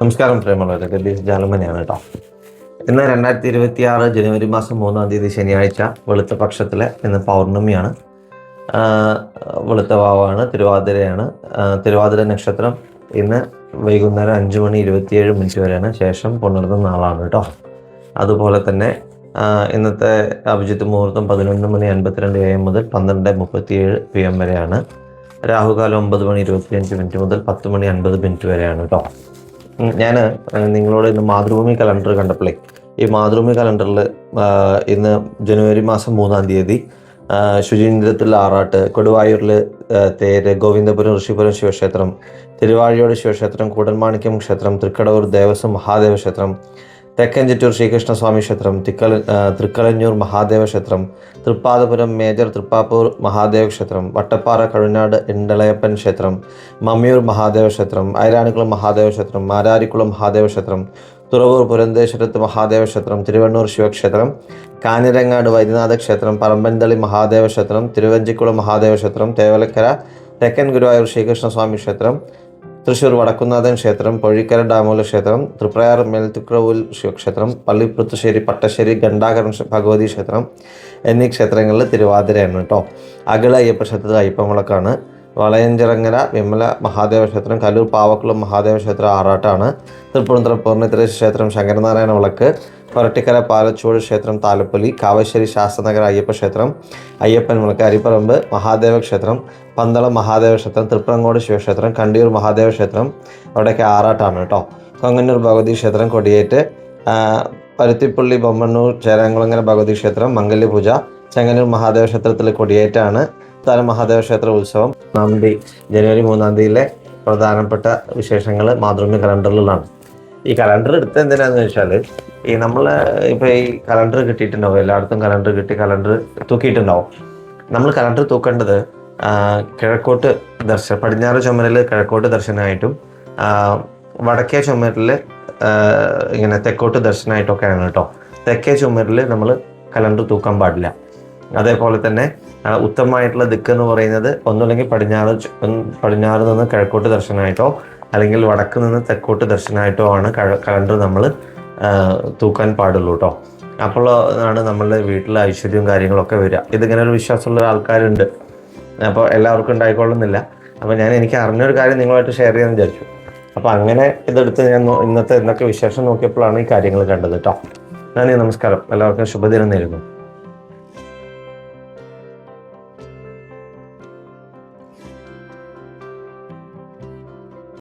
നമസ്കാരം പ്രേമുള്ളവരെ ഗബീസ് ജാലമനെയാണ് കേട്ടോ. ഇന്ന് രണ്ടായിരത്തി ഇരുപത്തി ആറ് ജനുവരി മാസം മൂന്നാം തീയതി ശനിയാഴ്ച വെളുത്ത പക്ഷത്തിലെ ഇന്ന് പൗർണമിയാണ്. വെളുത്ത വാവാണ് തിരുവാതിരയാണ്. തിരുവാതിര നക്ഷത്രം ഇന്ന് വൈകുന്നേരം അഞ്ച് മണി ഇരുപത്തിയേഴ് മിനിറ്റ് വരെയാണ്. ശേഷം പുണർന്ന നാളാണ് കേട്ടോ. അതുപോലെ തന്നെ ഇന്നത്തെ അഭിജിത്ത് മുഹൂർത്തം പതിനൊന്ന് മണി അൻപത്തിരണ്ട് എ എം മുതൽ പന്ത്രണ്ട് മുപ്പത്തിയേഴ് പി എം വരെയാണ്. രാഹുകാലം ഒമ്പത് മണി ഇരുപത്തിയഞ്ച് മിനിറ്റ് മുതൽ പത്ത് മണി അൻപത് മിനിറ്റ് വരെയാണ് കേട്ടോ. ഞാൻ നിങ്ങളോട് ഇന്ന് മാതൃഭൂമി കലണ്ടർ കണ്ടപ്പോഴേ ഈ മാതൃഭൂമി കലണ്ടറിൽ ഇന്ന് ജനുവരി മാസം മൂന്നാം തീയതി ശുചീന്ദ്രത്തിൽ ആറാട്ട് കൊടുവായൂരിൽ തേര് ഗോവിന്ദപുരം ഋഷിപുരം ശിവക്ഷേത്രം തിരുവാഴിയോട് ശിവക്ഷേത്രം കൂടൻമാണിക്യം ക്ഷേത്രം തൃക്കടവൂർ ദേവസ്വം മഹാദേവ ക്ഷേത്രം തെക്കൻ ചിറ്റൂർ ശ്രീകൃഷ്ണസ്വാമി ക്ഷേത്രം തിക്കല തൃക്കലഞ്ഞൂർ മഹാദേവ ക്ഷേത്രം തൃപ്പാതപുരം മേജർ തൃപ്പാപ്പൂർ മഹാദേവ ക്ഷേത്രം വട്ടപ്പാറ കഴുനാട് ഇണ്ടളയപ്പൻ ക്ഷേത്രം മമ്മിയൂർ മഹാദേവ ക്ഷേത്രം ഐരാണിക്കുളം മഹാദേവ ക്ഷേത്രം മാരാരിക്കുളം മഹാദേവ ക്ഷേത്രം തുറവൂർ പുരന്തേശ്വരത്ത് മഹാദേവ ക്ഷേത്രം തിരുവണ്ണൂർ ശിവക്ഷേത്രം കാഞ്ഞിരങ്ങാട് വൈദ്യനാഥ ക്ഷേത്രം പറമ്പൻതളി മഹാദേവ ക്ഷേത്രം തിരുവഞ്ചിക്കുളം മഹാദേവ ക്ഷേത്രം തേവലക്കര തെക്കൻ ഗുരുവായൂർ ശ്രീകൃഷ്ണസ്വാമി ക്ഷേത്രം തൃശ്ശൂർ വടക്കുന്നാഥൻ ക്ഷേത്രം പൊഴിക്കര ഡാമോല ക്ഷേത്രം തൃപ്രയാർ മേൽത്തുക്രവൂൽ ശിവക്ഷേത്രം പള്ളിപ്പുത്തുശ്ശേരി പട്ടശ്ശേരി ഗണ്ടാകരം ഭഗവതി ക്ഷേത്രം എന്നീ ക്ഷേത്രങ്ങളിൽ തിരുവാതിരയാണ് കേട്ടോ. അകിള അയ്യപ്പ ക്ഷേത്രത്തിൽ അയ്യപ്പമുളക്കാണ്. വളയഞ്ചിറങ്ങര വിമല മഹാദേവ ക്ഷേത്രം കല്ലൂർ പാവക്കുളം മഹാദേവ ക്ഷേത്രം ആറാട്ടാണ്. തൃപ്പൂണിത്തുറ പൂർണിത്തര ക്ഷേത്രം ശങ്കരനാരായണ വിളക്ക് കൊരട്ടിക്കര പാലച്ചൂട് ക്ഷേത്രം താലപ്പൊലി കാവശ്ശേരി ശാസ്ത്രനഗർ അയ്യപ്പ ക്ഷേത്രം അയ്യപ്പൻ മുളക്ക് അരിപ്പറമ്പ് മഹാദേവ ക്ഷേത്രം പന്തളം മഹാദേവ ക്ഷേത്രം തൃപ്രങ്ങോട് ശിവക്ഷേത്രം കണ്ടിയൂർ മഹാദേവ ക്ഷേത്രം അവിടെയൊക്കെ ആറാട്ടാണ് കേട്ടോ. കൊങ്ങന്നൂർ ഭഗവതി ക്ഷേത്രം കൊടിയേറ്റ് പരുത്തിപ്പള്ളി ബൊമ്മണ്ണൂർ ചേരാങ്കുളങ്ങര ഭഗവതി ക്ഷേത്രം മംഗല്യപൂജ ചെങ്ങന്നൂർ മഹാദേവ ക്ഷേത്രത്തിൽ കൊടിയേറ്റാണ്. തല മഹാദേവ ക്ഷേത്ര ഉത്സവം ഒന്നാം തീയതി ജനുവരി മൂന്നാം തീയതിയിലെ പ്രധാനപ്പെട്ട വിശേഷങ്ങൾ മാതൃഭൂമി കലണ്ടറിലാണ് ഈ കലണ്ടർ എടുത്ത എന്തിനാന്ന് വെച്ചാൽ ഈ നമ്മൾ ഇപ്പൊ ഈ കലണ്ടർ കിട്ടിയിട്ടുണ്ടാവും എല്ലായിടത്തും കലണ്ടർ കിട്ടി കലണ്ടർ തൂക്കിയിട്ടുണ്ടാവും. നമ്മൾ കലണ്ടർ തൂക്കേണ്ടത് കിഴക്കോട്ട് ദർശനം പടിഞ്ഞാറ് ചുമരിൽ കിഴക്കോട്ട് ദർശനമായിട്ടും വടക്കേ ചുമരിൽ ഇങ്ങനെ തെക്കോട്ട് ദർശനമായിട്ടൊക്കെയാണ് കേട്ടോ. തെക്കേ ചുമരിൽ നമ്മൾ കലണ്ടർ തൂക്കാൻ പാടില്ല. അതേപോലെ തന്നെ ഉത്തമമായിട്ടുള്ള ദിക്ക് എന്ന് പറയുന്നത് ഒന്നുമില്ലെങ്കിൽ പടിഞ്ഞാറ് പടിഞ്ഞാറ് നിന്ന് കിഴക്കോട്ട് ദർശനമായിട്ടോ അല്ലെങ്കിൽ വടക്ക് നിന്ന് തെക്കോട്ട് ദർശനമായിട്ടോ ആണ് കലണ്ടർ നമ്മൾ തൂക്കാൻ പാടുള്ളൂ കേട്ടോ അപ്പോൾ ആണ് നമ്മളുടെ വീട്ടിലെ ഐശ്വര്യവും കാര്യങ്ങളൊക്കെ വരിക. ഇതിങ്ങനെ ഒരു വിശ്വാസമുള്ള ആൾക്കാരുണ്ട് അപ്പോൾ എല്ലാവർക്കും ഉണ്ടായിക്കൊള്ളുന്നില്ല. അപ്പോൾ ഞാൻ എനിക്ക് അറിഞ്ഞൊരു കാര്യം നിങ്ങളുമായിട്ട് ഷെയർ ചെയ്യാമെന്ന് വിചാരിച്ചു. അപ്പോൾ അങ്ങനെ ഇതെടുത്ത് ഞാൻ ഇന്നത്തെ എന്തൊക്കെ വിശേഷം നോക്കിയപ്പോഴാണ് ഈ കാര്യങ്ങൾ കണ്ടത് കേട്ടോ നന്ദി നമസ്കാരം. എല്ലാവർക്കും ശുഭദിനം നേരുന്നു.